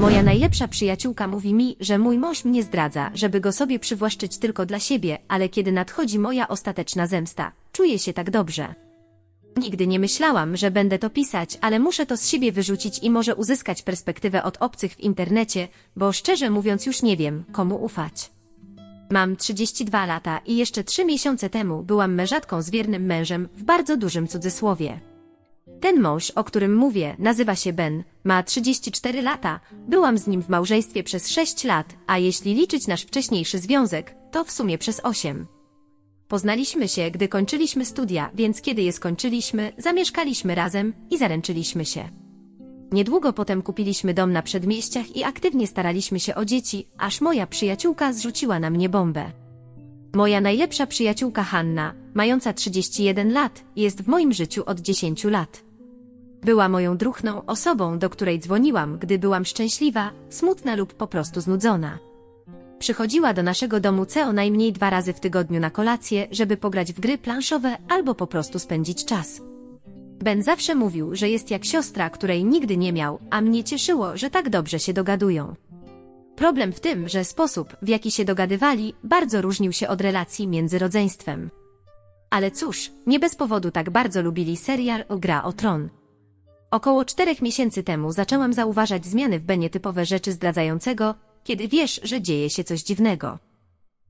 Moja najlepsza przyjaciółka mówi mi, że mój mąż mnie zdradza, żeby go sobie przywłaszczyć tylko dla siebie, ale kiedy nadchodzi moja ostateczna zemsta, czuję się tak dobrze. Nigdy nie myślałam, że będę to pisać, ale muszę to z siebie wyrzucić i może uzyskać perspektywę od obcych w internecie, bo szczerze mówiąc już nie wiem, komu ufać. Mam 32 lata i jeszcze 3 miesiące temu byłam mężatką z wiernym mężem w bardzo dużym cudzysłowie. Ten mąż, o którym mówię, nazywa się Ben, ma 34 lata, byłam z nim w małżeństwie przez 6 lat, a jeśli liczyć nasz wcześniejszy związek, to w sumie przez 8. Poznaliśmy się, gdy kończyliśmy studia, więc kiedy je skończyliśmy, zamieszkaliśmy razem i zaręczyliśmy się. Niedługo potem kupiliśmy dom na przedmieściach i aktywnie staraliśmy się o dzieci, aż moja przyjaciółka zrzuciła na mnie bombę. Moja najlepsza przyjaciółka Hanna, mająca 31 lat, jest w moim życiu od 10 lat. Była moją druhną osobą, do której dzwoniłam, gdy byłam szczęśliwa, smutna lub po prostu znudzona. Przychodziła do naszego domu co najmniej dwa razy w tygodniu na kolację, żeby pograć w gry planszowe albo po prostu spędzić czas. Ben zawsze mówił, że jest jak siostra, której nigdy nie miał, a mnie cieszyło, że tak dobrze się dogadują. Problem w tym, że sposób, w jaki się dogadywali, bardzo różnił się od relacji między rodzeństwem. Ale cóż, nie bez powodu tak bardzo lubili serial Gra o Tron. Około czterech miesięcy temu zaczęłam zauważać zmiany w Benie typowe rzeczy zdradzającego, kiedy wiesz, że dzieje się coś dziwnego.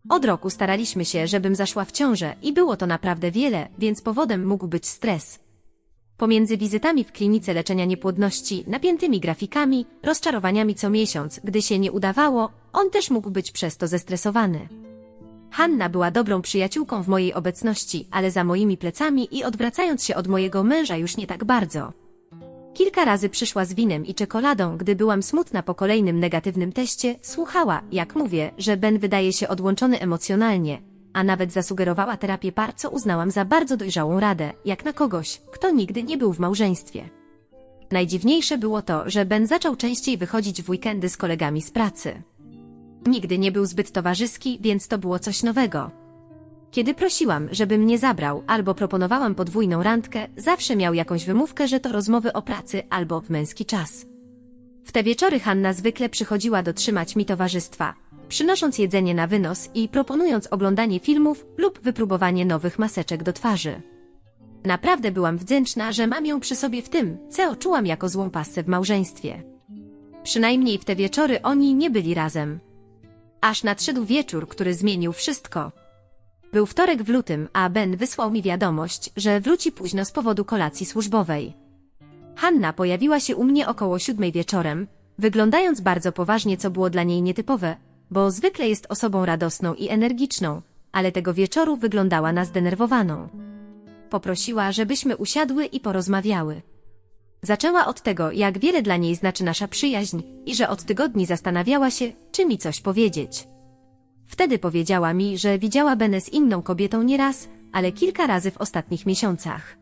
Od roku staraliśmy się, żebym zaszła w ciążę i było to naprawdę wiele, więc powodem mógł być stres. Pomiędzy wizytami w klinice leczenia niepłodności, napiętymi grafikami, rozczarowaniami co miesiąc, gdy się nie udawało, on też mógł być przez to zestresowany. Hanna była dobrą przyjaciółką w mojej obecności, ale za moimi plecami i odwracając się od mojego męża już nie tak bardzo. Kilka razy przyszła z winem i czekoladą, gdy byłam smutna po kolejnym negatywnym teście, słuchała, jak mówię, że Ben wydaje się odłączony emocjonalnie, a nawet zasugerowała terapię par, co uznałam za bardzo dojrzałą radę, jak na kogoś, kto nigdy nie był w małżeństwie. Najdziwniejsze było to, że Ben zaczął częściej wychodzić w weekendy z kolegami z pracy. Nigdy nie był zbyt towarzyski, więc to było coś nowego. Kiedy prosiłam, żeby mnie zabrał, albo proponowałam podwójną randkę, zawsze miał jakąś wymówkę, że to rozmowy o pracy albo w męski czas. W te wieczory Hanna zwykle przychodziła dotrzymać mi towarzystwa, przynosząc jedzenie na wynos i proponując oglądanie filmów lub wypróbowanie nowych maseczek do twarzy. Naprawdę byłam wdzięczna, że mam ją przy sobie w tym, co czułam jako złą pasę w małżeństwie. Przynajmniej w te wieczory oni nie byli razem. Aż nadszedł wieczór, który zmienił wszystko. Był wtorek w lutym, a Ben wysłał mi wiadomość, że wróci późno z powodu kolacji służbowej. Hanna pojawiła się u mnie około siódmej wieczorem, wyglądając bardzo poważnie, co było dla niej nietypowe, bo zwykle jest osobą radosną i energiczną, ale tego wieczoru wyglądała na zdenerwowaną. Poprosiła, żebyśmy usiadły i porozmawiały. Zaczęła od tego, jak wiele dla niej znaczy nasza przyjaźń i że od tygodni zastanawiała się, czy mi coś powiedzieć. Wtedy powiedziała mi, że widziała Benę z inną kobietą nieraz, ale kilka razy w ostatnich miesiącach.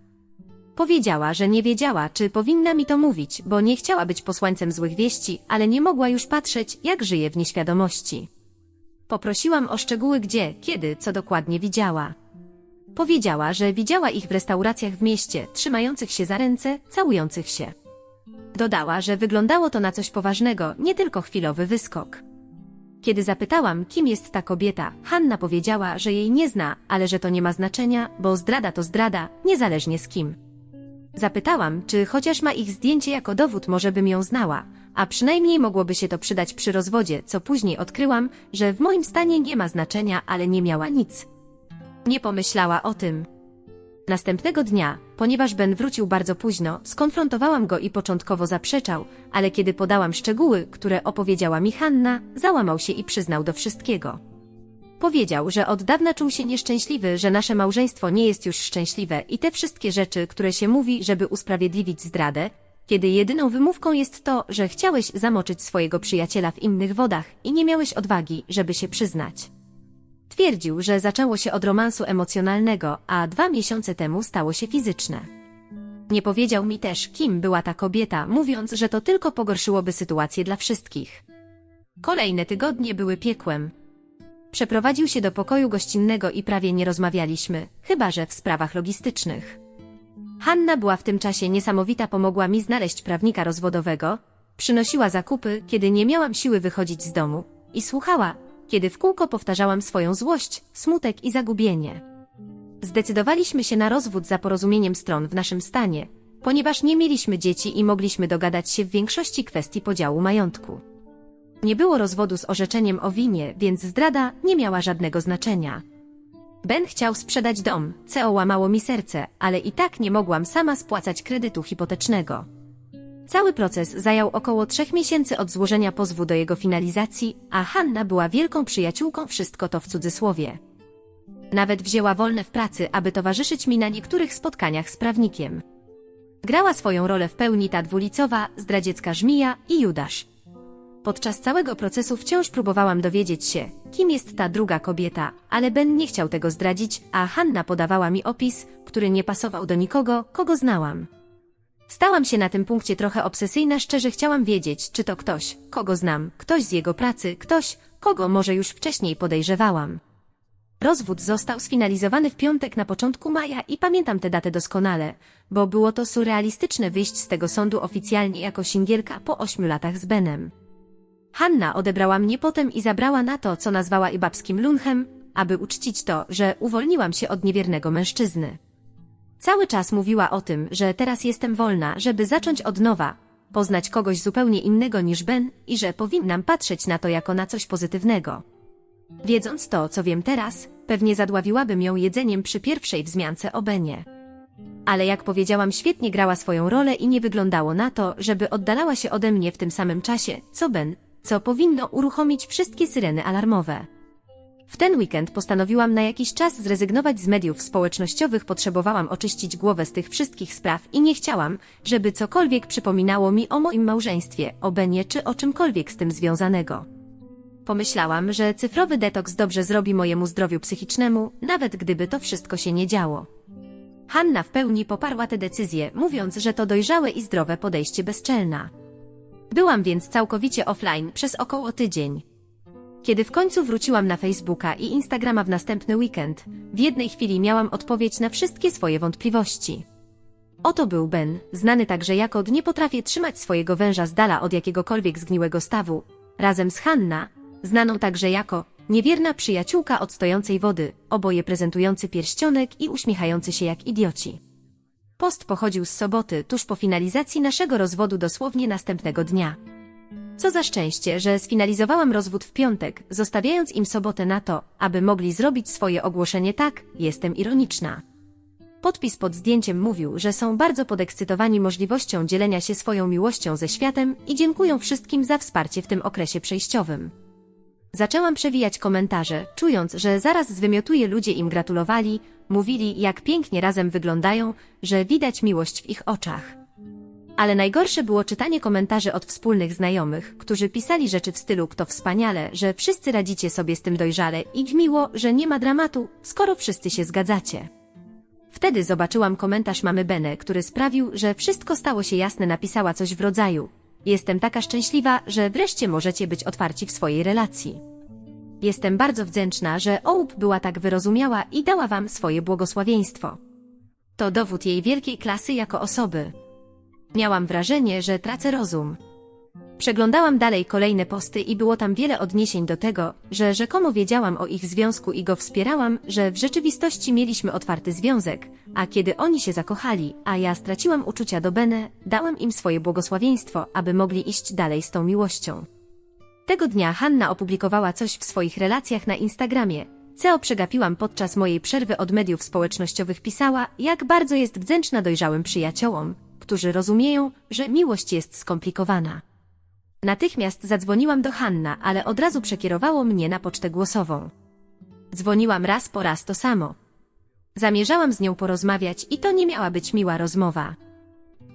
Powiedziała, że nie wiedziała, czy powinna mi to mówić, bo nie chciała być posłańcem złych wieści, ale nie mogła już patrzeć, jak żyje w nieświadomości. Poprosiłam o szczegóły gdzie, kiedy, co dokładnie widziała. Powiedziała, że widziała ich w restauracjach w mieście, trzymających się za ręce, całujących się. Dodała, że wyglądało to na coś poważnego, nie tylko chwilowy wyskok. Kiedy zapytałam, kim jest ta kobieta, Hanna powiedziała, że jej nie zna, ale że to nie ma znaczenia, bo zdrada to zdrada, niezależnie z kim. Zapytałam, czy chociaż ma ich zdjęcie jako dowód, może bym ją znała, a przynajmniej mogłoby się to przydać przy rozwodzie, co później odkryłam, że w moim stanie nie ma znaczenia, ale nie miała nic. Nie pomyślała o tym. Następnego dnia, ponieważ Ben wrócił bardzo późno, skonfrontowałam go i początkowo zaprzeczał, ale kiedy podałam szczegóły, które opowiedziała mi Hanna, załamał się i przyznał do wszystkiego. Powiedział, że od dawna czuł się nieszczęśliwy, że nasze małżeństwo nie jest już szczęśliwe i te wszystkie rzeczy, które się mówi, żeby usprawiedliwić zdradę, kiedy jedyną wymówką jest to, że chciałeś zamoczyć swojego przyjaciela w innych wodach i nie miałeś odwagi, żeby się przyznać. Twierdził, że zaczęło się od romansu emocjonalnego, a dwa miesiące temu stało się fizyczne. Nie powiedział mi też, kim była ta kobieta, mówiąc, że to tylko pogorszyłoby sytuację dla wszystkich. Kolejne tygodnie były piekłem. Przeprowadził się do pokoju gościnnego i prawie nie rozmawialiśmy, chyba że w sprawach logistycznych. Hanna była w tym czasie niesamowita, pomogła mi znaleźć prawnika rozwodowego, Przynosiła zakupy, kiedy nie miałam siły wychodzić z domu. I słuchała, kiedy w kółko powtarzałam swoją złość, smutek i zagubienie. Zdecydowaliśmy się na rozwód za porozumieniem stron w naszym stanie, ponieważ nie mieliśmy dzieci i mogliśmy dogadać się w większości kwestii podziału majątku. Nie było rozwodu z orzeczeniem o winie, więc zdrada nie miała żadnego znaczenia. Ben chciał sprzedać dom, co łamało mi serce, ale i tak nie mogłam sama spłacać kredytu hipotecznego. Cały proces zajął około trzech miesięcy od złożenia pozwu do jego finalizacji, a Hanna była wielką przyjaciółką, wszystko to w cudzysłowie. Nawet wzięła wolne w pracy, aby towarzyszyć mi na niektórych spotkaniach z prawnikiem. Grała swoją rolę w pełni ta dwulicowa, zdradziecka żmija i Judasz. Podczas całego procesu wciąż próbowałam dowiedzieć się, kim jest ta druga kobieta, ale Ben nie chciał tego zdradzić, a Hanna podawała mi opis, który nie pasował do nikogo, kogo znałam. Stałam się na tym punkcie trochę obsesyjna, szczerze chciałam wiedzieć, czy to ktoś, kogo znam, ktoś z jego pracy, ktoś, kogo może już wcześniej podejrzewałam. Rozwód został sfinalizowany w piątek na początku maja i pamiętam tę datę doskonale, bo było to surrealistyczne wyjść z tego sądu oficjalnie jako singielka po ośmiu latach z Benem. Hanna odebrała mnie potem i zabrała na to, co nazwała i babskim lunchem, aby uczcić to, że uwolniłam się od niewiernego mężczyzny. Cały czas mówiła o tym, że teraz jestem wolna, żeby zacząć od nowa, poznać kogoś zupełnie innego niż Ben i że powinnam patrzeć na to jako na coś pozytywnego. Wiedząc to, co wiem teraz, pewnie zadławiłabym ją jedzeniem przy pierwszej wzmiance o Benie. Ale jak powiedziałam, świetnie grała swoją rolę i nie wyglądało na to, żeby oddalała się ode mnie w tym samym czasie, co Ben, co powinno uruchomić wszystkie syreny alarmowe. W ten weekend postanowiłam na jakiś czas zrezygnować z mediów społecznościowych, potrzebowałam oczyścić głowę z tych wszystkich spraw i nie chciałam, żeby cokolwiek przypominało mi o moim małżeństwie, o Benie czy o czymkolwiek z tym związanego. Pomyślałam, że cyfrowy detoks dobrze zrobi mojemu zdrowiu psychicznemu, nawet gdyby to wszystko się nie działo. Hanna w pełni poparła tę decyzję, mówiąc, że to dojrzałe i zdrowe podejście bezczelna. Byłam więc całkowicie offline przez około tydzień. Kiedy w końcu wróciłam na Facebooka i Instagrama w następny weekend, w jednej chwili miałam odpowiedź na wszystkie swoje wątpliwości. Oto był Ben, znany także jako nie potrafię trzymać swojego węża z dala od jakiegokolwiek zgniłego stawu, razem z Hanna, znaną także jako niewierna przyjaciółka od stojącej wody, oboje prezentujący pierścionek i uśmiechający się jak idioci. Post pochodził z soboty, tuż po finalizacji naszego rozwodu dosłownie następnego dnia. Co za szczęście, że sfinalizowałam rozwód w piątek, zostawiając im sobotę na to, aby mogli zrobić swoje ogłoszenie tak, jestem ironiczna. Podpis pod zdjęciem mówił, że są bardzo podekscytowani możliwością dzielenia się swoją miłością ze światem i dziękują wszystkim za wsparcie w tym okresie przejściowym. Zaczęłam przewijać komentarze, czując, że zaraz zwymiotuję ludzie im gratulowali, mówili jak pięknie razem wyglądają, że widać miłość w ich oczach. Ale najgorsze było czytanie komentarzy od wspólnych znajomych, którzy pisali rzeczy w stylu kto wspaniale, że wszyscy radzicie sobie z tym dojrzale i miło, że nie ma dramatu, skoro wszyscy się zgadzacie. Wtedy zobaczyłam komentarz mamy Bene, który sprawił, że wszystko stało się jasne napisała coś w rodzaju Jestem taka szczęśliwa, że wreszcie możecie być otwarci w swojej relacji. Jestem bardzo wdzięczna, że Ołup była tak wyrozumiała i dała wam swoje błogosławieństwo. To dowód jej wielkiej klasy jako osoby. Miałam wrażenie, że tracę rozum. Przeglądałam dalej kolejne posty i było tam wiele odniesień do tego, że rzekomo wiedziałam o ich związku i go wspierałam, że w rzeczywistości mieliśmy otwarty związek, a kiedy oni się zakochali, a ja straciłam uczucia do Bene, dałam im swoje błogosławieństwo, aby mogli iść dalej z tą miłością. Tego dnia Hanna opublikowała coś w swoich relacjach na Instagramie. Co przegapiłam podczas mojej przerwy od mediów społecznościowych pisała, jak bardzo jest wdzięczna dojrzałym przyjaciołom, którzy rozumieją, że miłość jest skomplikowana. Natychmiast zadzwoniłam do Hanna, ale od razu przekierowało mnie na pocztę głosową. Dzwoniłam raz po raz to samo. Zamierzałam z nią porozmawiać i to nie miała być miła rozmowa.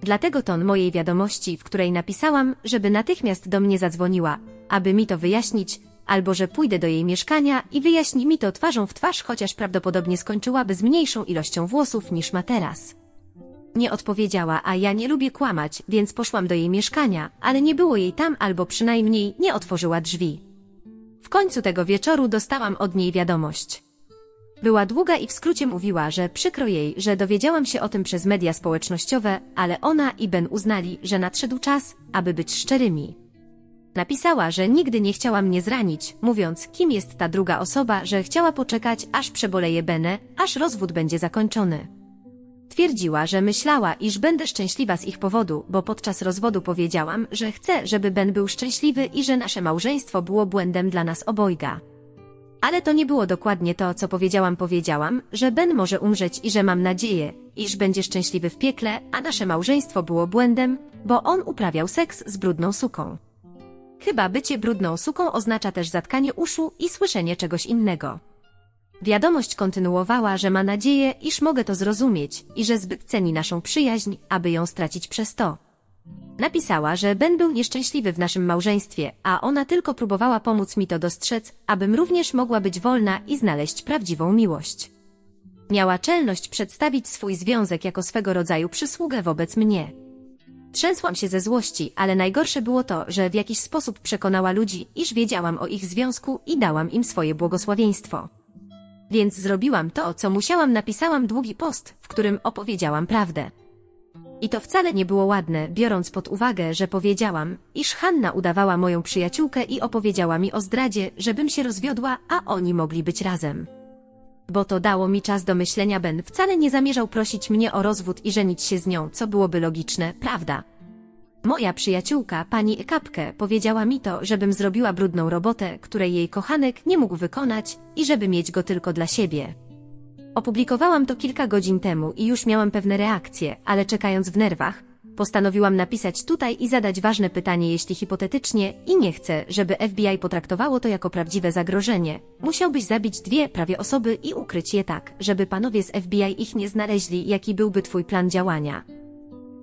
Dlatego ton mojej wiadomości, w której napisałam, żeby natychmiast do mnie zadzwoniła, aby mi to wyjaśnić, albo że pójdę do jej mieszkania i wyjaśni mi to twarzą w twarz, chociaż prawdopodobnie skończyłaby z mniejszą ilością włosów niż ma teraz. Nie odpowiedziała, a ja nie lubię kłamać, więc poszłam do jej mieszkania, ale nie było jej tam albo przynajmniej nie otworzyła drzwi. W końcu tego wieczoru dostałam od niej wiadomość. Była długa i w skrócie mówiła, że przykro jej, że dowiedziałam się o tym przez media społecznościowe, ale ona i Ben uznali, że nadszedł czas, aby być szczerymi. Napisała, że nigdy nie chciała mnie zranić, mówiąc, kim jest ta druga osoba, że chciała poczekać, aż przeboleje Benę, aż rozwód będzie zakończony. Twierdziła, że myślała, iż będę szczęśliwa z ich powodu, bo podczas rozwodu powiedziałam, że chcę, żeby Ben był szczęśliwy i że nasze małżeństwo było błędem dla nas obojga. Ale to nie było dokładnie to, co powiedziałam. Powiedziałam, że Ben może umrzeć i że mam nadzieję, iż będzie szczęśliwy w piekle, a nasze małżeństwo było błędem, bo on uprawiał seks z brudną suką. Chyba bycie brudną suką oznacza też zatkanie uszu i słyszenie czegoś innego. Wiadomość kontynuowała, że ma nadzieję, iż mogę to zrozumieć i że zbyt ceni naszą przyjaźń, aby ją stracić przez to. Napisała, że Ben był nieszczęśliwy w naszym małżeństwie, a ona tylko próbowała pomóc mi to dostrzec, abym również mogła być wolna i znaleźć prawdziwą miłość. Miała czelność przedstawić swój związek jako swego rodzaju przysługę wobec mnie. Trzęsłam się ze złości, ale najgorsze było to, że w jakiś sposób przekonała ludzi, iż wiedziałam o ich związku i dałam im swoje błogosławieństwo. Więc zrobiłam to, co musiałam, napisałam długi post, w którym opowiedziałam prawdę. I to wcale nie było ładne, biorąc pod uwagę, że powiedziałam, iż Hanna udawała moją przyjaciółkę i opowiedziała mi o zdradzie, żebym się rozwiodła, a oni mogli być razem. Bo to dało mi czas do myślenia, Ben wcale nie zamierzał prosić mnie o rozwód i żenić się z nią, co byłoby logiczne, prawda? Moja przyjaciółka, pani Ekapkę, powiedziała mi to, żebym zrobiła brudną robotę, której jej kochanek nie mógł wykonać i żeby mieć go tylko dla siebie. Opublikowałam to kilka godzin temu i już miałam pewne reakcje, ale czekając w nerwach, postanowiłam napisać tutaj i zadać ważne pytanie, jeśli hipotetycznie i nie chcę, żeby FBI potraktowało to jako prawdziwe zagrożenie. Musiałbyś zabić dwie prawie osoby i ukryć je tak, żeby panowie z FBI ich nie znaleźli, jaki byłby twój plan działania.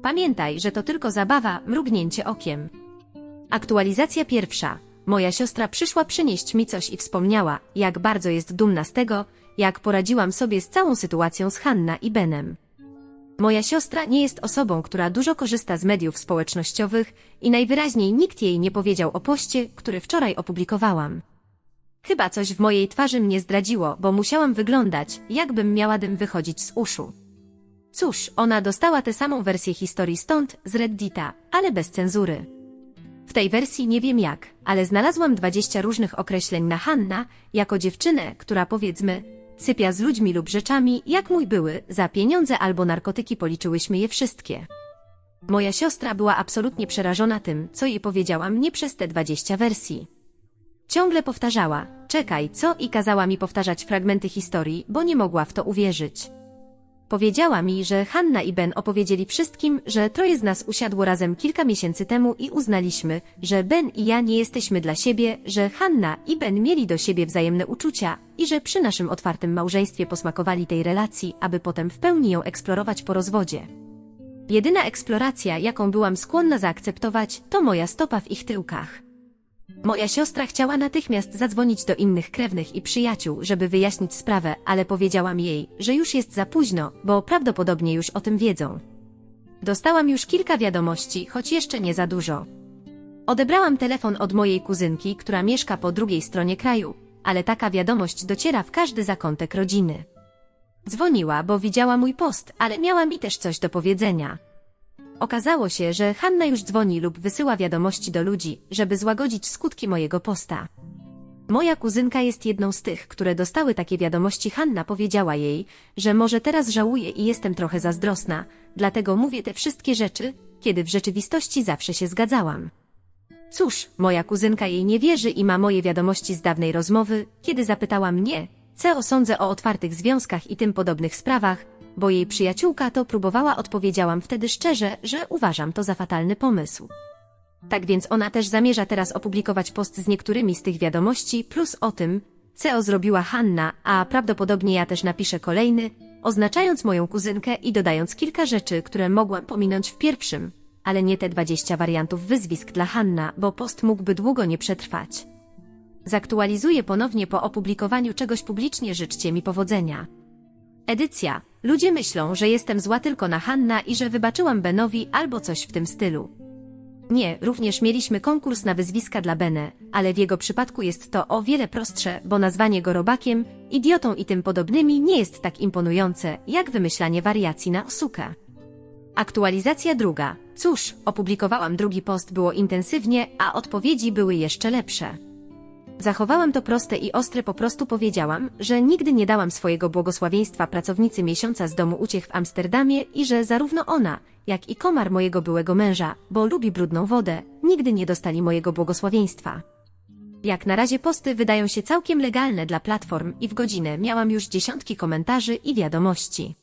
Pamiętaj, że to tylko zabawa, mrugnięcie okiem. Aktualizacja pierwsza. Moja siostra przyszła przynieść mi coś i wspomniała, jak bardzo jest dumna z tego, jak poradziłam sobie z całą sytuacją z Hanna i Benem. Moja siostra nie jest osobą, która dużo korzysta z mediów społecznościowych i najwyraźniej nikt jej nie powiedział o poście, który wczoraj opublikowałam. Chyba coś w mojej twarzy mnie zdradziło, bo musiałam wyglądać, jakbym miała dym wychodzić z uszu. Cóż, ona dostała tę samą wersję historii stąd, z Reddita, ale bez cenzury. W tej wersji nie wiem jak, ale znalazłam 20 różnych określeń na Hanna, jako dziewczynę, która powiedzmy, sypia z ludźmi lub rzeczami, jak mój były, za pieniądze albo narkotyki policzyłyśmy je wszystkie. Moja siostra była absolutnie przerażona tym, co jej powiedziałam nie przez te 20 wersji. Ciągle powtarzała, czekaj, co i kazała mi powtarzać fragmenty historii, bo nie mogła w to uwierzyć. Powiedziała mi, że Hanna i Ben opowiedzieli wszystkim, że troje z nas usiadło razem kilka miesięcy temu i uznaliśmy, że Ben i ja nie jesteśmy dla siebie, że Hanna i Ben mieli do siebie wzajemne uczucia i że przy naszym otwartym małżeństwie posmakowali tej relacji, aby potem w pełni ją eksplorować po rozwodzie. Jedyna eksploracja, jaką byłam skłonna zaakceptować, to moja stopa w ich tyłkach. Moja siostra chciała natychmiast zadzwonić do innych krewnych i przyjaciół, żeby wyjaśnić sprawę, ale powiedziałam jej, że już jest za późno, bo prawdopodobnie już o tym wiedzą. Dostałam już kilka wiadomości, choć jeszcze nie za dużo. Odebrałam telefon od mojej kuzynki, która mieszka po drugiej stronie kraju, ale taka wiadomość dociera w każdy zakątek rodziny. Dzwoniła, bo widziała mój post, ale miała mi też coś do powiedzenia. Okazało się, że Hanna już dzwoni lub wysyła wiadomości do ludzi, żeby złagodzić skutki mojego posta. Moja kuzynka jest jedną z tych, które dostały takie wiadomości. Hanna powiedziała jej, że może teraz żałuje i jestem trochę zazdrosna, dlatego mówię te wszystkie rzeczy, kiedy w rzeczywistości zawsze się zgadzałam. Cóż, moja kuzynka jej nie wierzy i ma moje wiadomości z dawnej rozmowy, kiedy zapytała mnie, co sądzę o otwartych związkach i tym podobnych sprawach, bo jej przyjaciółka to próbowała odpowiedziałam wtedy szczerze, że uważam to za fatalny pomysł. Tak więc ona też zamierza teraz opublikować post z niektórymi z tych wiadomości, plus o tym, co zrobiła Hanna, a prawdopodobnie ja też napiszę kolejny, oznaczając moją kuzynkę i dodając kilka rzeczy, które mogłam pominąć w pierwszym, ale nie te 20 wariantów wyzwisk dla Hanna, bo post mógłby długo nie przetrwać. Zaktualizuję ponownie po opublikowaniu czegoś publicznie życzcie mi powodzenia. Edycja. Ludzie myślą, że jestem zła tylko na Hanna i że wybaczyłam Benowi albo coś w tym stylu. Nie, również mieliśmy konkurs na wyzwiska dla Bene, ale w jego przypadku jest to o wiele prostsze, bo nazwanie go robakiem idiotą i tym podobnymi nie jest tak imponujące, jak wymyślanie wariacji na osukę. Aktualizacja druga. Cóż, opublikowałam drugi post było intensywnie, a odpowiedzi były jeszcze lepsze. Zachowałam to proste i ostre po prostu powiedziałam, że nigdy nie dałam swojego błogosławieństwa pracownicy miesiąca z domu uciech w Amsterdamie i że zarówno ona, jak i komar mojego byłego męża, bo lubi brudną wodę, nigdy nie dostali mojego błogosławieństwa. Jak na razie posty wydają się całkiem legalne dla platform i w godzinę miałam już dziesiątki komentarzy i wiadomości.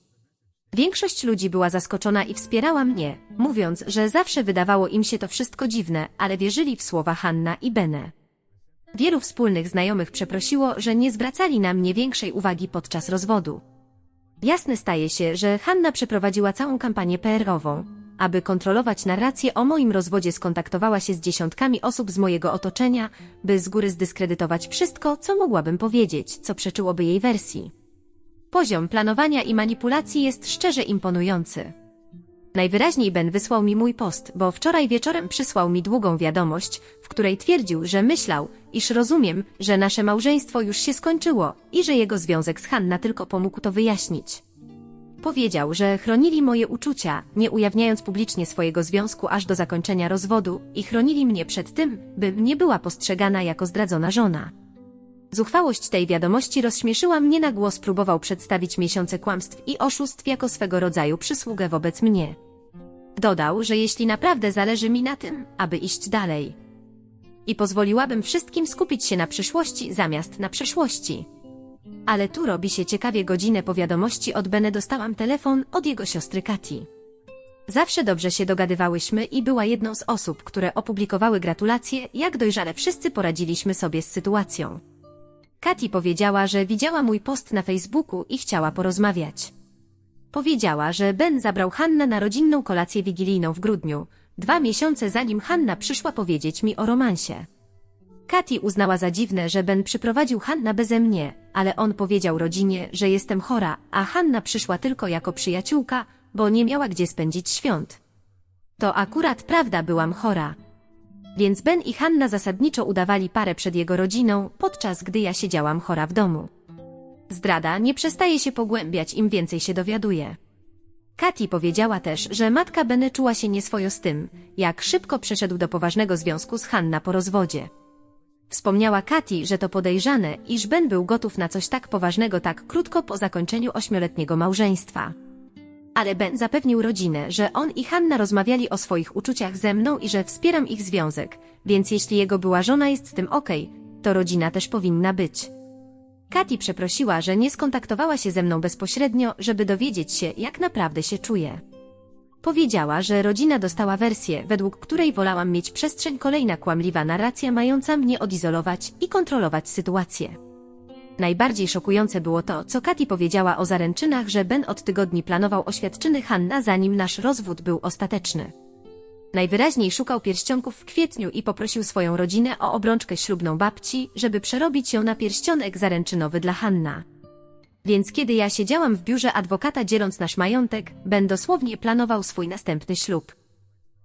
Większość ludzi była zaskoczona i wspierała mnie, mówiąc, że zawsze wydawało im się to wszystko dziwne, ale wierzyli w słowa Hanna i Bene. Wielu wspólnych znajomych przeprosiło, że nie zwracali na mnie większej uwagi podczas rozwodu. Jasne staje się, że Hanna przeprowadziła całą kampanię PR-ową. Aby kontrolować narrację o moim rozwodzie skontaktowała się z dziesiątkami osób z mojego otoczenia, by z góry zdyskredytować wszystko, co mogłabym powiedzieć, co przeczyłoby jej wersji. Poziom planowania i manipulacji jest szczerze imponujący. Najwyraźniej Ben wysłał mi mój post, bo wczoraj wieczorem przysłał mi długą wiadomość, w której twierdził, że myślał, iż rozumiem, że nasze małżeństwo już się skończyło i że jego związek z Hanna tylko pomógł to wyjaśnić. Powiedział, że chronili moje uczucia, nie ujawniając publicznie swojego związku aż do zakończenia rozwodu i chronili mnie przed tym, bym nie była postrzegana jako zdradzona żona. Zuchwałość tej wiadomości rozśmieszyła mnie na głos próbował przedstawić miesiące kłamstw i oszustw jako swego rodzaju przysługę wobec mnie. Dodał, że jeśli naprawdę zależy mi na tym, aby iść dalej. I pozwoliłabym wszystkim skupić się na przyszłości zamiast na przeszłości. Ale tu robi się ciekawie godzinę po wiadomości od Bene dostałam telefon od jego siostry Kati. Zawsze dobrze się dogadywałyśmy i była jedną z osób, które opublikowały gratulacje, jak dojrzale wszyscy poradziliśmy sobie z sytuacją. Kati powiedziała, że widziała mój post na Facebooku i chciała porozmawiać. Powiedziała, że Ben zabrał Hannę na rodzinną kolację wigilijną w grudniu, dwa miesiące zanim Hanna przyszła powiedzieć mi o romansie. Kati uznała za dziwne, że Ben przyprowadził Hanna beze mnie, ale on powiedział rodzinie, że jestem chora, a Hanna przyszła tylko jako przyjaciółka, bo nie miała gdzie spędzić świąt. To akurat prawda byłam chora. Więc Ben i Hanna zasadniczo udawali parę przed jego rodziną, podczas gdy ja siedziałam chora w domu. Zdrada nie przestaje się pogłębiać, im więcej się dowiaduje. Kati powiedziała też, że matka Beny czuła się nieswojo z tym, jak szybko przeszedł do poważnego związku z Hanna po rozwodzie. Wspomniała Kati, że to podejrzane, iż Ben był gotów na coś tak poważnego tak krótko po zakończeniu ośmioletniego małżeństwa. Ale Ben zapewnił rodzinę, że on i Hanna rozmawiali o swoich uczuciach ze mną i że wspieram ich związek, więc jeśli jego była żona jest z tym okej, to rodzina też powinna być. Kati przeprosiła, że nie skontaktowała się ze mną bezpośrednio, żeby dowiedzieć się, jak naprawdę się czuje. Powiedziała, że rodzina dostała wersję, według której wolałam mieć przestrzeń kolejna kłamliwa narracja mająca mnie odizolować i kontrolować sytuację. Najbardziej szokujące było to, co Kati powiedziała o zaręczynach, że Ben od tygodni planował oświadczyny Hanna zanim nasz rozwód był ostateczny. Najwyraźniej szukał pierścionków w kwietniu i poprosił swoją rodzinę o obrączkę ślubną babci, żeby przerobić ją na pierścionek zaręczynowy dla Hanna. Więc kiedy ja siedziałam w biurze adwokata dzieląc nasz majątek, Ben dosłownie planował swój następny ślub.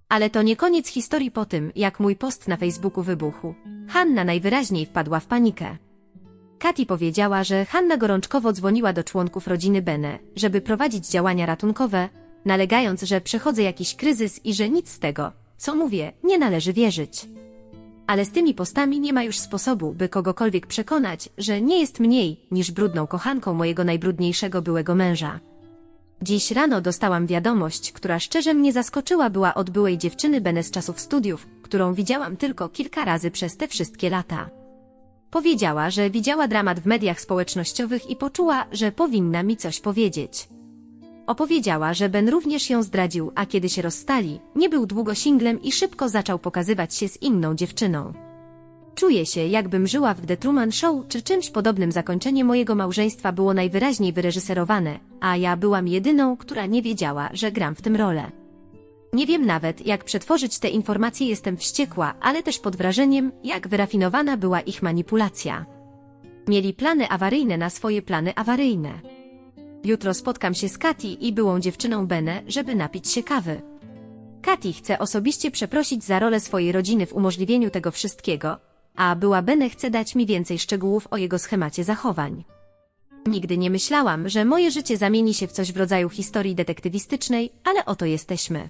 Ale to nie koniec historii po tym, jak mój post na Facebooku wybuchł. Hanna najwyraźniej wpadła w panikę. Kati powiedziała, że Hanna gorączkowo dzwoniła do członków rodziny Bene, żeby prowadzić działania ratunkowe, nalegając, że przechodzę jakiś kryzys i że nic z tego, co mówię, nie należy wierzyć. Ale z tymi postami nie ma już sposobu, by kogokolwiek przekonać, że nie jest mniej niż brudną kochanką mojego najbrudniejszego byłego męża. Dziś rano dostałam wiadomość, która szczerze mnie zaskoczyła była od byłej dziewczyny Bene z czasów studiów, którą widziałam tylko kilka razy przez te wszystkie lata. Powiedziała, że widziała dramat w mediach społecznościowych i poczuła, że powinna mi coś powiedzieć. Opowiedziała, że Ben również ją zdradził, a kiedy się rozstali, nie był długo singlem i szybko zaczął pokazywać się z inną dziewczyną. Czuję się, jakbym żyła w The Truman Show czy czymś podobnym. Zakończenie mojego małżeństwa było najwyraźniej wyreżyserowane, a ja byłam jedyną, która nie wiedziała, że gram w tym rolę. Nie wiem nawet, jak przetworzyć te informacje, jestem wściekła, ale też pod wrażeniem, jak wyrafinowana była ich manipulacja. Mieli plany awaryjne na swoje plany awaryjne. Jutro spotkam się z Kati i byłą dziewczyną Bene, żeby napić się kawy. Kati chce osobiście przeprosić za rolę swojej rodziny w umożliwieniu tego wszystkiego, a była Bene chce dać mi więcej szczegółów o jego schemacie zachowań. Nigdy nie myślałam, że moje życie zamieni się w coś w rodzaju historii detektywistycznej, ale oto jesteśmy.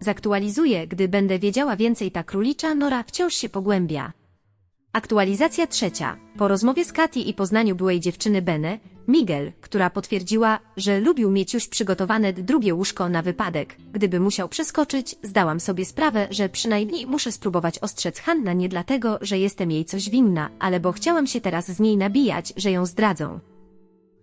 Zaktualizuję, gdy będę wiedziała więcej ta królicza nora wciąż się pogłębia. Aktualizacja trzecia. Po rozmowie z Katy i poznaniu byłej dziewczyny Bene, Miguel, która potwierdziła, że lubił mieć już przygotowane drugie łóżko na wypadek, gdyby musiał przeskoczyć, zdałam sobie sprawę, że przynajmniej muszę spróbować ostrzec Hanna nie dlatego, że jestem jej coś winna, ale bo chciałam się teraz z niej nabijać, że ją zdradzą.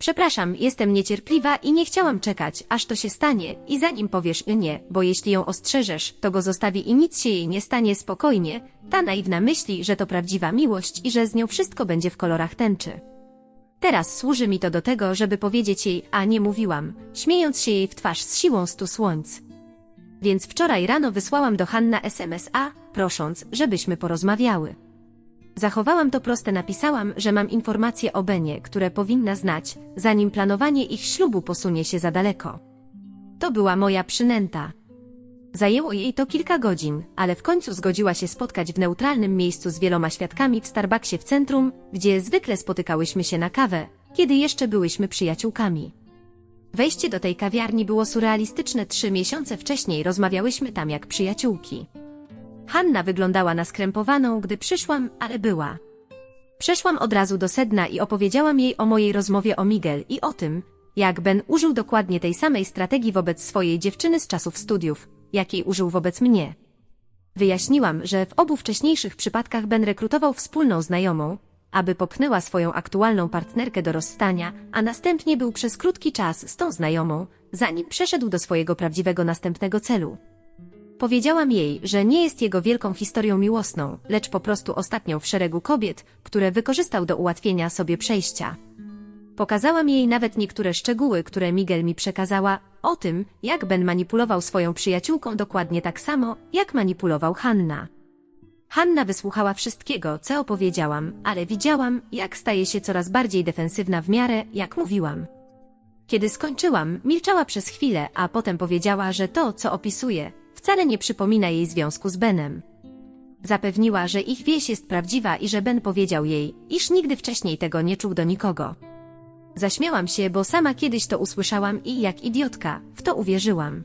Przepraszam, jestem niecierpliwa i nie chciałam czekać, aż to się stanie i zanim powiesz nie, bo jeśli ją ostrzeżesz, to go zostawi i nic się jej nie stanie spokojnie, ta naiwna myśli, że to prawdziwa miłość i że z nią wszystko będzie w kolorach tęczy. Teraz służy mi to do tego, żeby powiedzieć jej, a nie mówiłam, śmiejąc się jej w twarz z siłą stu słońc. Więc wczoraj rano wysłałam do Hanna SMS-a, prosząc, żebyśmy porozmawiały. Zachowałam to proste, napisałam, że mam informacje o Benie, które powinna znać, zanim planowanie ich ślubu posunie się za daleko. To była moja przynęta. Zajęło jej to kilka godzin, ale w końcu zgodziła się spotkać w neutralnym miejscu z wieloma świadkami w Starbucksie w centrum, gdzie zwykle spotykałyśmy się na kawę, kiedy jeszcze byłyśmy przyjaciółkami. Wejście do tej kawiarni było surrealistyczne trzy miesiące wcześniej rozmawiałyśmy tam jak przyjaciółki. Hanna wyglądała na skrępowaną, gdy przyszłam, ale była. Przeszłam od razu do sedna i opowiedziałam jej o mojej rozmowie o Miguel i o tym, jak Ben użył dokładnie tej samej strategii wobec swojej dziewczyny z czasów studiów, jakiej użył wobec mnie. Wyjaśniłam, że w obu wcześniejszych przypadkach Ben rekrutował wspólną znajomą, aby popchnęła swoją aktualną partnerkę do rozstania, a następnie był przez krótki czas z tą znajomą, zanim przeszedł do swojego prawdziwego następnego celu. Powiedziałam jej, że nie jest jego wielką historią miłosną, lecz po prostu ostatnią w szeregu kobiet, które wykorzystał do ułatwienia sobie przejścia. Pokazałam jej nawet niektóre szczegóły, które Miguel mi przekazała, o tym, jak Ben manipulował swoją przyjaciółką dokładnie tak samo, jak manipulował Hanna. Hanna wysłuchała wszystkiego, co opowiedziałam, ale widziałam, jak staje się coraz bardziej defensywna w miarę, jak mówiłam. Kiedy skończyłam, milczała przez chwilę, a potem powiedziała, że to, co opisuje, wcale nie przypomina jej związku z Benem. Zapewniła, że ich wieś jest prawdziwa i że Ben powiedział jej, iż nigdy wcześniej tego nie czuł do nikogo. Zaśmiałam się, bo sama kiedyś to usłyszałam i jak idiotka, w to uwierzyłam.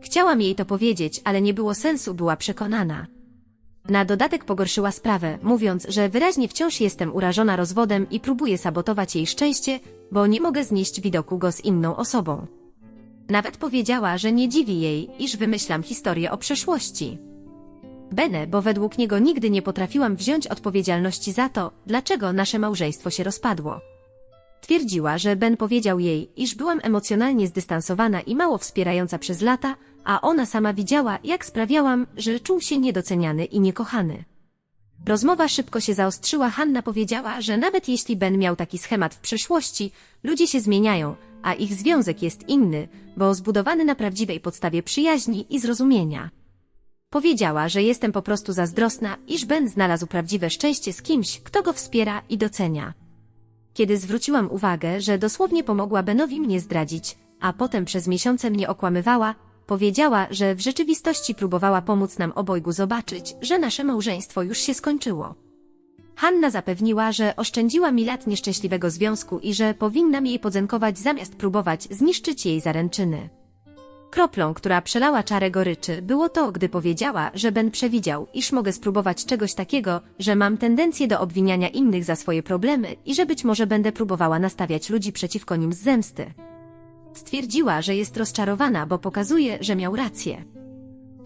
Chciałam jej to powiedzieć, ale nie było sensu, była przekonana. Na dodatek pogorszyła sprawę, mówiąc, że wyraźnie wciąż jestem urażona rozwodem i próbuję sabotować jej szczęście, bo nie mogę znieść widoku go z inną osobą. Nawet powiedziała, że nie dziwi jej, iż wymyślam historię o przeszłości. Bene, bo według niego nigdy nie potrafiłam wziąć odpowiedzialności za to, dlaczego nasze małżeństwo się rozpadło. Twierdziła, że Ben powiedział jej, iż byłam emocjonalnie zdystansowana i mało wspierająca przez lata, a ona sama widziała, jak sprawiałam, że czuł się niedoceniany i niekochany. Rozmowa szybko się zaostrzyła. Hanna powiedziała, że nawet jeśli Ben miał taki schemat w przeszłości, ludzie się zmieniają, a ich związek jest inny, bo zbudowany na prawdziwej podstawie przyjaźni i zrozumienia. Powiedziała, że jestem po prostu zazdrosna, iż Ben znalazł prawdziwe szczęście z kimś, kto go wspiera i docenia. Kiedy zwróciłam uwagę, że dosłownie pomogła Benowi mnie zdradzić, a potem przez miesiące mnie okłamywała, powiedziała, że w rzeczywistości próbowała pomóc nam obojgu zobaczyć, że nasze małżeństwo już się skończyło. Hanna zapewniła, że oszczędziła mi lat nieszczęśliwego związku i że powinnam jej podzenkować zamiast próbować zniszczyć jej zaręczyny. Kroplą, która przelała czarę goryczy, było to, gdy powiedziała, że Ben przewidział, iż mogę spróbować czegoś takiego, że mam tendencję do obwiniania innych za swoje problemy i że być może będę próbowała nastawiać ludzi przeciwko nim z zemsty. Stwierdziła, że jest rozczarowana, bo pokazuje, że miał rację.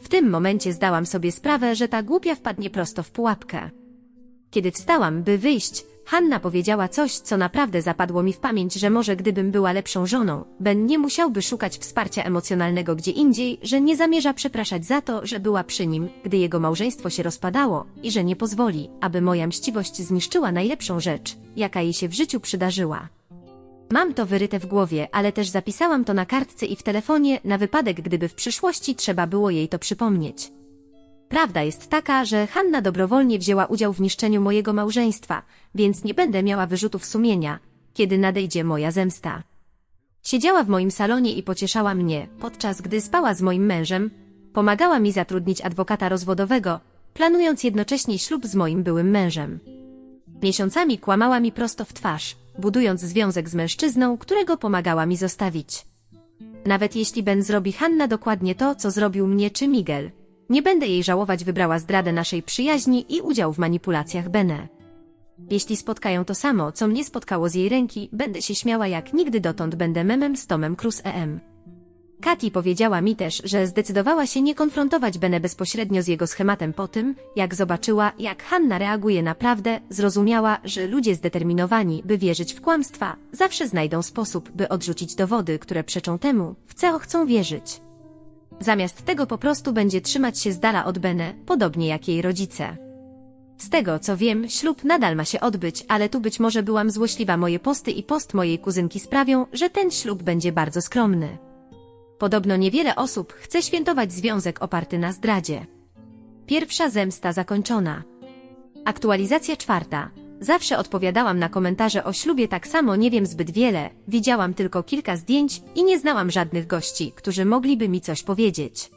W tym momencie zdałam sobie sprawę, że ta głupia wpadnie prosto w pułapkę. Kiedy wstałam, by wyjść, Hanna powiedziała coś, co naprawdę zapadło mi w pamięć, że może gdybym była lepszą żoną, Ben nie musiałby szukać wsparcia emocjonalnego gdzie indziej, że nie zamierza przepraszać za to, że była przy nim, gdy jego małżeństwo się rozpadało i że nie pozwoli, aby moja mściwość zniszczyła najlepszą rzecz, jaka jej się w życiu przydarzyła. Mam to wyryte w głowie, ale też zapisałam to na kartce i w telefonie na wypadek, gdyby w przyszłości trzeba było jej to przypomnieć. Prawda jest taka, że Hanna dobrowolnie wzięła udział w niszczeniu mojego małżeństwa, więc nie będę miała wyrzutów sumienia, kiedy nadejdzie moja zemsta. Siedziała w moim salonie i pocieszała mnie, podczas gdy spała z moim mężem, pomagała mi zatrudnić adwokata rozwodowego, planując jednocześnie ślub z moim byłym mężem. Miesiącami kłamała mi prosto w twarz, budując związek z mężczyzną, którego pomagała mi zostawić. Nawet jeśli Ben zrobi Hanna dokładnie to, co zrobił mnie czy Miguel. Nie będę jej żałować, wybrała zdradę naszej przyjaźni i udział w manipulacjach Bene. Jeśli spotkają to samo, co mnie spotkało z jej ręki, będę się śmiała jak nigdy dotąd będę memem z Tomem Cruise EM. Katy powiedziała mi też, że zdecydowała się nie konfrontować Bene bezpośrednio z jego schematem po tym, jak zobaczyła, jak Hanna reaguje na prawdę, zrozumiała, że ludzie zdeterminowani, by wierzyć w kłamstwa, zawsze znajdą sposób, by odrzucić dowody, które przeczą temu, w co chcą wierzyć. Zamiast tego po prostu będzie trzymać się z dala od Bene, podobnie jak jej rodzice. Z tego co wiem, ślub nadal ma się odbyć, ale tu być może byłam złośliwa. Moje posty i post mojej kuzynki sprawią, że ten ślub będzie bardzo skromny. Podobno niewiele osób chce świętować związek oparty na zdradzie. Pierwsza zemsta zakończona. Aktualizacja czwarta. Zawsze odpowiadałam na komentarze o ślubie tak samo, nie wiem zbyt wiele, widziałam tylko kilka zdjęć i nie znałam żadnych gości, którzy mogliby mi coś powiedzieć.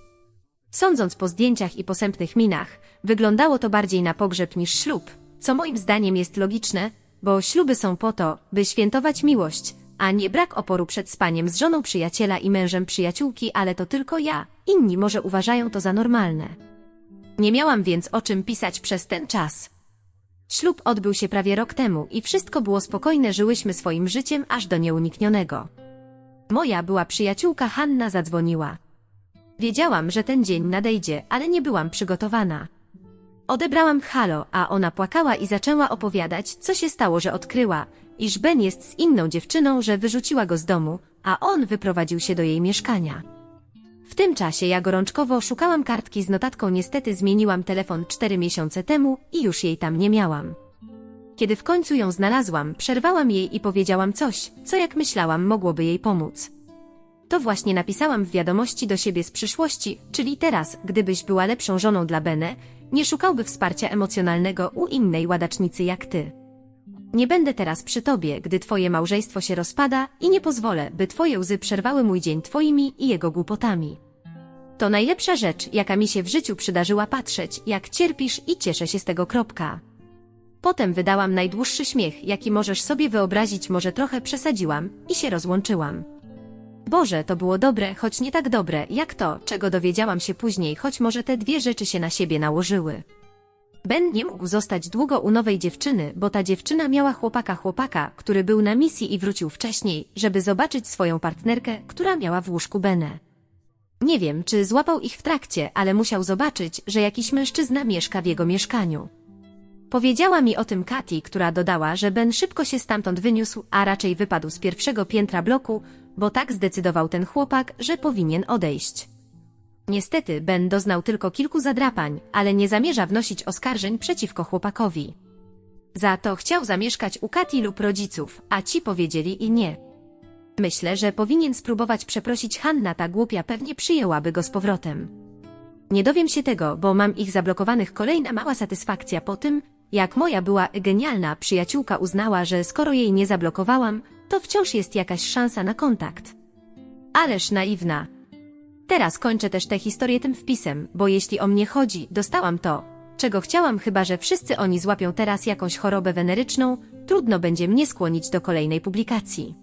Sądząc po zdjęciach i posępnych minach, wyglądało to bardziej na pogrzeb niż ślub, co moim zdaniem jest logiczne, bo śluby są po to, by świętować miłość, a nie brak oporu przed spaniem z żoną przyjaciela i mężem przyjaciółki, ale to tylko ja, inni może uważają to za normalne. Nie miałam więc o czym pisać przez ten czas. Ślub odbył się prawie rok temu i wszystko było spokojne, żyłyśmy swoim życiem aż do nieuniknionego. Moja była przyjaciółka Hanna zadzwoniła. Wiedziałam, że ten dzień nadejdzie, ale nie byłam przygotowana. Odebrałam halo, a ona płakała i zaczęła opowiadać, co się stało, że odkryła, iż Ben jest z inną dziewczyną, że wyrzuciła go z domu, a on wyprowadził się do jej mieszkania. W tym czasie ja gorączkowo szukałam kartki z notatką, niestety zmieniłam telefon cztery miesiące temu i już jej tam nie miałam. Kiedy w końcu ją znalazłam, przerwałam jej i powiedziałam coś, co jak myślałam mogłoby jej pomóc. To właśnie napisałam w wiadomości do siebie z przyszłości, czyli teraz, gdybyś była lepszą żoną dla Bene, nie szukałby wsparcia emocjonalnego u innej ładacznicy jak ty. Nie będę teraz przy tobie, gdy twoje małżeństwo się rozpada i nie pozwolę, by twoje łzy przerwały mój dzień twoimi i jego głupotami. To najlepsza rzecz, jaka mi się w życiu przydarzyła patrzeć, jak cierpisz i cieszę się z tego kropka. Potem wydałam najdłuższy śmiech, jaki możesz sobie wyobrazić, może trochę przesadziłam i się rozłączyłam. Boże, to było dobre, choć nie tak dobre, jak to, czego dowiedziałam się później, choć może te dwie rzeczy się na siebie nałożyły. Ben nie mógł zostać długo u nowej dziewczyny, bo ta dziewczyna miała chłopaka chłopaka, który był na misji i wrócił wcześniej, żeby zobaczyć swoją partnerkę, która miała w łóżku Benę. Nie wiem, czy złapał ich w trakcie, ale musiał zobaczyć, że jakiś mężczyzna mieszka w jego mieszkaniu. Powiedziała mi o tym Katy, która dodała, że Ben szybko się stamtąd wyniósł, a raczej wypadł z pierwszego piętra bloku, bo tak zdecydował ten chłopak, że powinien odejść. Niestety, Ben doznał tylko kilku zadrapań, ale nie zamierza wnosić oskarżeń przeciwko chłopakowi. Za to chciał zamieszkać u Katy lub rodziców, a ci powiedzieli i nie. Myślę, że powinien spróbować przeprosić Hanna, ta głupia pewnie przyjęłaby go z powrotem. Nie dowiem się tego, bo mam ich zablokowanych kolejna mała satysfakcja po tym, jak moja była genialna przyjaciółka uznała, że skoro jej nie zablokowałam, to wciąż jest jakaś szansa na kontakt. Ależ naiwna. Teraz kończę też tę historię tym wpisem, bo jeśli o mnie chodzi, dostałam to, czego chciałam, chyba że wszyscy oni złapią teraz jakąś chorobę weneryczną, trudno będzie mnie skłonić do kolejnej publikacji.